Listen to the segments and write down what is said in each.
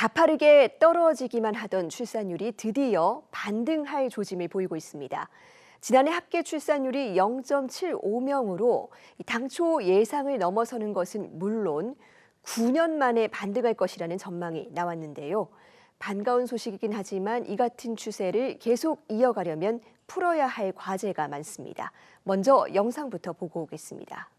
가파르게 떨어지기만 하던 출산율이 드디어 반등할 조짐을 보이고 있습니다. 지난해 합계 출산율이 0.75명으로 당초 예상을 넘어서는 것은 물론 9년 만에 반등할 것이라는 전망이 나왔는데요. 반가운 소식이긴 하지만 이 같은 추세를 계속 이어가려면 풀어야 할 과제가 많습니다. 먼저 영상부터 보고 오겠습니다.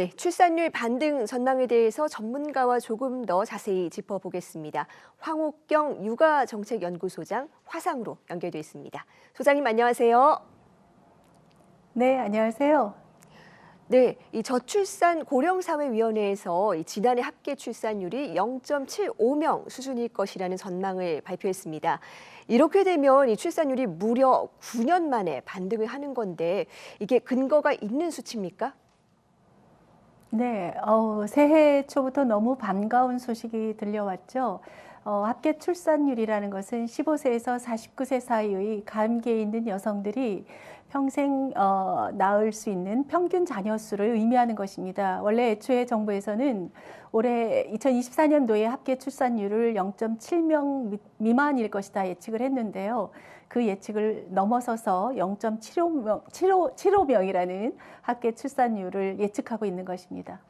네, 출산율 반등 전망에 대해서 전문가와 조금 더 자세히 짚어보겠습니다. 황옥경 육아정책연구소장 화상으로 연결돼 있습니다. 소장님 안녕하세요. 네, 안녕하세요. 네, 이 저출산 고령사회위원회에서 이 지난해 합계 출산율이 0.75명 수준일 것이라는 전망을 발표했습니다. 이렇게 되면 이 출산율이 무려 9년 만에 반등을 하는 건데 이게 근거가 있는 수치입니까? 네, 어, 새해 초부터 너무 반가운 소식이 들려왔죠. 어, 합계 출산율이라는 것은 15세에서 49세 사이의 감기에 있는 여성들이 평생 어, 낳을 수 있는 평균 자녀 수를 의미하는 것입니다. 원래 애초에 정부에서는 올해 2024년도에 합계 출산율을 0.7명 미만일 것이다 예측을 했는데요. 그 예측을 넘어서서 0.75명, 75, 75명이라는 합계 출산율을 예측하고 있는 것입니다.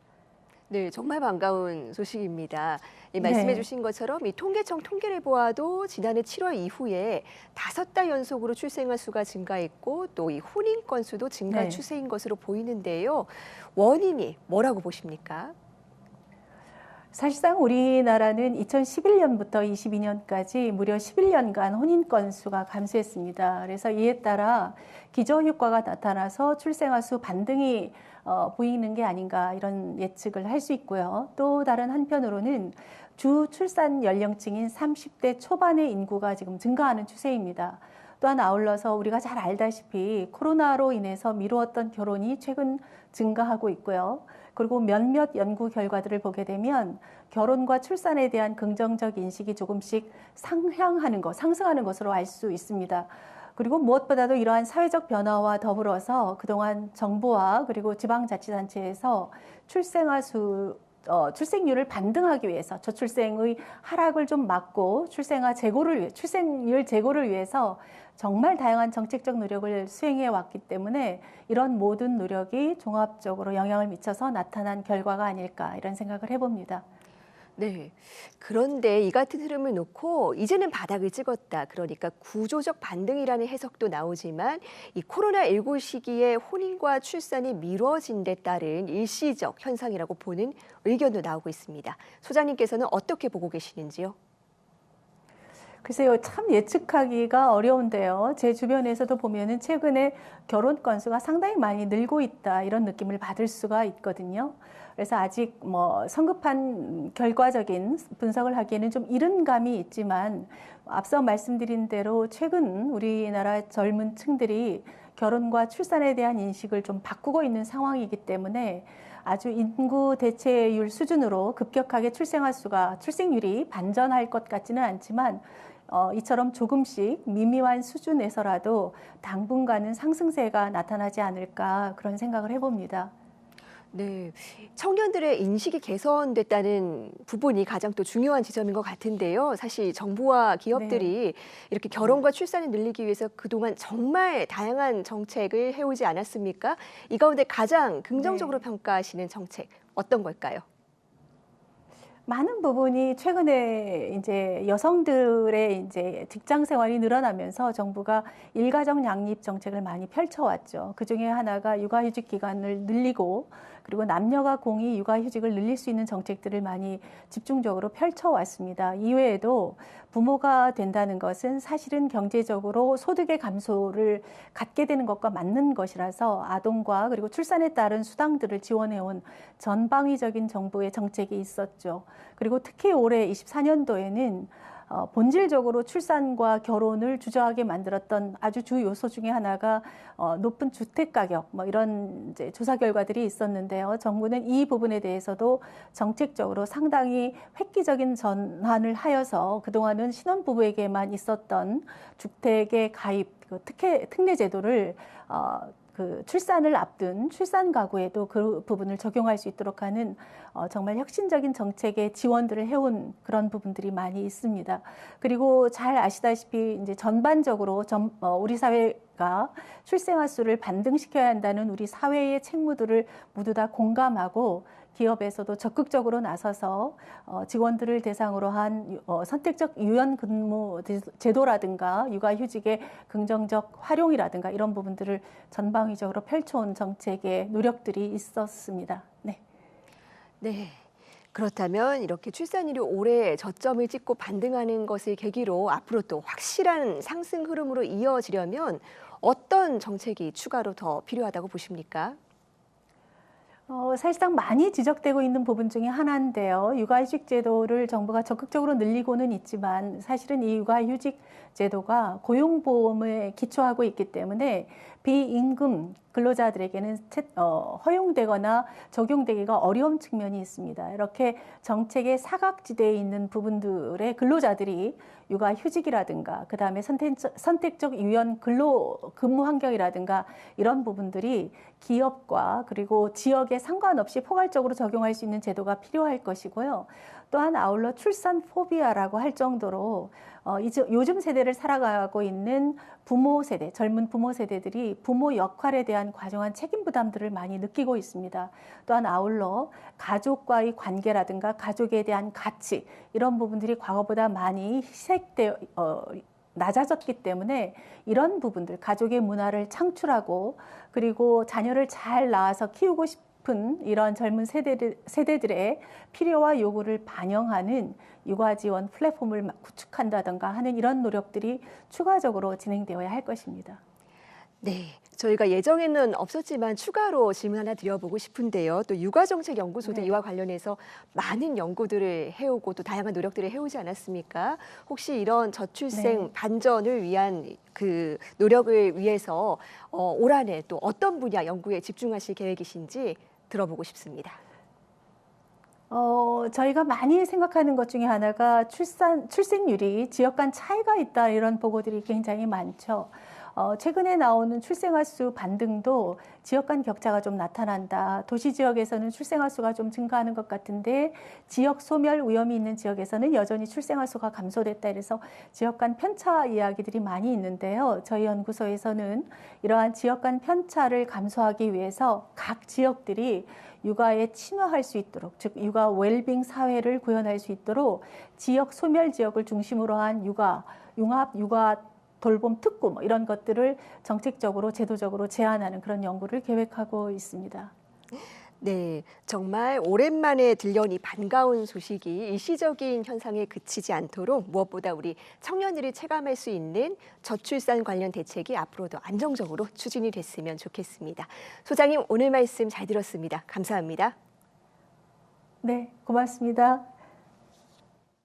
네, 정말 반가운 소식입니다. 예, 말씀해 네. 주신 것처럼 이 통계청 통계를 보아도 지난해 7월 이후에 다섯 달 연속으로 출생아 수가 증가했고 또 이 혼인 건수도 증가 네. 추세인 것으로 보이는데요. 원인이 뭐라고 보십니까? 사실상 우리나라는 2011년부터 22년까지 무려 11년간 혼인 건수가 감소했습니다. 그래서 이에 따라 기저 효과가 나타나서 출생아 수 반등이 어, 보이는 게 아닌가 이런 예측을 할 수 있고요. 또 다른 한편으로는 주 출산 연령층인 30대 초반의 인구가 지금 증가하는 추세입니다. 또한 아울러서 우리가 잘 알다시피 코로나로 인해서 미루었던 결혼이 최근 증가하고 있고요. 그리고 몇몇 연구 결과들을 보게 되면 결혼과 출산에 대한 긍정적 인식이 조금씩 상향하는 것, 상승하는 것으로 알 수 있습니다. 그리고 무엇보다도 이러한 사회적 변화와 더불어서 그동안 정부와 그리고 지방자치단체에서 출생아 수 어, 출생률을 반등하기 위해서 저출생의 하락을 좀 막고 출생아 위해 출생률 제고를 위해서 정말 다양한 정책적 노력을 수행해 왔기 때문에 이런 모든 노력이 종합적으로 영향을 미쳐서 나타난 결과가 아닐까 이런 생각을 해봅니다. 네. 그런데 이 같은 흐름을 놓고 이제는 바닥을 찍었다. 그러니까 구조적 반등이라는 해석도 나오지만 이 코로나19 시기에 혼인과 출산이 미뤄진 데 따른 일시적 현상이라고 보는 의견도 나오고 있습니다. 소장님께서는 어떻게 보고 계시는지요? 글쎄요, 참 예측하기가 어려운데요. 제 주변에서도 보면은 최근에 결혼 건수가 상당히 많이 늘고 있다 이런 느낌을 받을 수가 있거든요. 그래서 아직 뭐 성급한 결과적인 분석을 하기에는 좀 이른 감이 있지만 앞서 말씀드린 대로 최근 우리나라 젊은 층들이 결혼과 출산에 대한 인식을 좀 바꾸고 있는 상황이기 때문에 아주 인구 대체율 수준으로 급격하게 출생할 수가 출생률이 반전할 것 같지는 않지만 어, 이처럼 조금씩 미미한 수준에서라도 당분간은 상승세가 나타나지 않을까 그런 생각을 해봅니다. 네, 청년들의 인식이 개선됐다는 부분이 가장 또 중요한 지점인 것 같은데요. 사실 정부와 기업들이 이렇게 결혼과 출산을 늘리기 위해서 그동안 정말 다양한 정책을 해오지 않았습니까? 이 가운데 가장 긍정적으로 평가하시는 정책 어떤 걸까요? 많은 부분이 최근에 이제 여성들의 이제 직장 생활이 늘어나면서 정부가 일가정 양립 정책을 많이 펼쳐왔죠. 그 중에 하나가 육아휴직 기간을 늘리고 그리고 남녀가 공히 육아휴직을 늘릴 수 있는 정책들을 많이 집중적으로 펼쳐왔습니다. 이외에도 부모가 된다는 것은 사실은 경제적으로 소득의 감소를 갖게 되는 것과 맞는 것이라서 아동과 그리고 출산에 따른 수당들을 지원해온 전방위적인 정부의 정책이 있었죠. 그리고 특히 올해 24년도에는 어, 본질적으로 출산과 결혼을 주저하게 만들었던 아주 주 요소 중에 하나가 어, 높은 주택 가격 뭐 이런 이제 조사 결과들이 있었는데요. 정부는 이 부분에 대해서도 정책적으로 상당히 획기적인 전환을 하여서 그동안은 신혼 부부에게만 있었던 주택의 가입 그 특혜 특례 제도를 어, 그 출산을 앞둔 출산 가구에도 그 부분을 적용할 수 있도록 하는 어, 정말 혁신적인 정책의 지원들을 해온 그런 부분들이 많이 있습니다. 그리고 잘 아시다시피 이제 전반적으로 전, 어, 우리 사회가 출생아 수를 반등시켜야 한다는 우리 사회의 책무들을 모두 다 공감하고 기업에서도 적극적으로 나서서 어, 직원들을 대상으로 한 유- 어, 선택적 유연 근무 제- 제도라든가 육아휴직의 긍정적 활용이라든가 이런 부분들을 전방위적으로 펼쳐온 정책의 노력들이 있었습니다. 네. 네. 그렇다면 이렇게 출산율이 올해 저점을 찍고 반등하는 것을 계기로 앞으로 또 확실한 상승 흐름으로 이어지려면 어떤 정책이 추가로 더 필요하다고 보십니까? 어, 사실상 많이 지적되고 있는 부분 중에 하나인데요. 육아휴직 제도를 정부가 적극적으로 늘리고는 있지만 사실은 이 육아휴직 제도가 고용보험에 기초하고 있기 때문에 비임금 근로자들에게는 채- 어, 허용되거나 적용되기가 어려운 측면이 있습니다. 이렇게 정책의 사각지대에 있는 부분들의 근로자들이 육아 휴직이라든가 그다음에 선택적, 선택적 유연 근로 근무 환경이라든가 이런 부분들이 기업과 그리고 지역에 상관없이 포괄적으로 적용할 수 있는 제도가 필요할 것이고요. 또한 아울러 출산 포비아라고 할 정도로 어, 이제 요즘 세대를 살아가고 있는 부모 세대, 젊은 부모 세대들이 부모 역할에 대한 과정한 책임 부담들을 많이 느끼고 있습니다. 또한 아울러 가족과의 관계라든가 가족에 대한 가치 이런 부분들이 과거보다 많이 희색되 어, 낮아졌기 때문에 이런 부분들 가족의 문화를 창출하고 그리고 자녀를 잘 낳아서 키우고 싶 은 이런 젊은 세대들, 세대들의 필요와 요구를 반영하는 육아 지원 플랫폼을 구축한다던가 하는 이런 노력들이 추가적으로 진행되어야 할 것입니다. 네. 저희가 예정에는 없었지만 추가로 질문 하나 드려보고 싶은데요. 또 육아정책연구소도 네. 이와 관련해서 많은 연구들을 해오고 또 다양한 노력들을 해오지 않았습니까? 혹시 이런 저출생 네. 반전을 위한 그 노력을 위해서 어, 올 한해 또 어떤 분야 연구에 집중하실 계획이신지 들어보고 싶습니다. 어, 저희가 많이 생각하는 것 중에 하나가 출산, 출생률이 지역 간 차이가 있다 이런 보고들이 굉장히 많죠. 어, 최근에 나오는 출생아 수 반등도 지역 간 격차가 좀 나타난다. 도시 지역에서는 출생아 수가 좀 증가하는 것 같은데 지역 소멸 위험이 있는 지역에서는 여전히 출생아 수가 감소됐다. 이래서 지역 간 편차 이야기들이 많이 있는데요. 저희 연구소에서는 이러한 지역 간 편차를 감소하기 위해서 각 지역들이 육아에 친화할 수 있도록 즉 육아 웰빙 사회를 구현할 수 있도록 지역 소멸 지역을 중심으로 한 육아 융합 육아 돌봄 특구 뭐 이런 것들을 정책적으로 제도적으로 제안하는 그런 연구를 계획하고 있습니다. 네, 정말 오랜만에 들려온 이 반가운 소식이 일시적인 현상에 그치지 않도록 무엇보다 우리 청년들이 체감할 수 있는 저출산 관련 대책이 앞으로도 안정적으로 추진이 됐으면 좋겠습니다. 소장님 오늘 말씀 잘 들었습니다. 감사합니다. 네, 고맙습니다.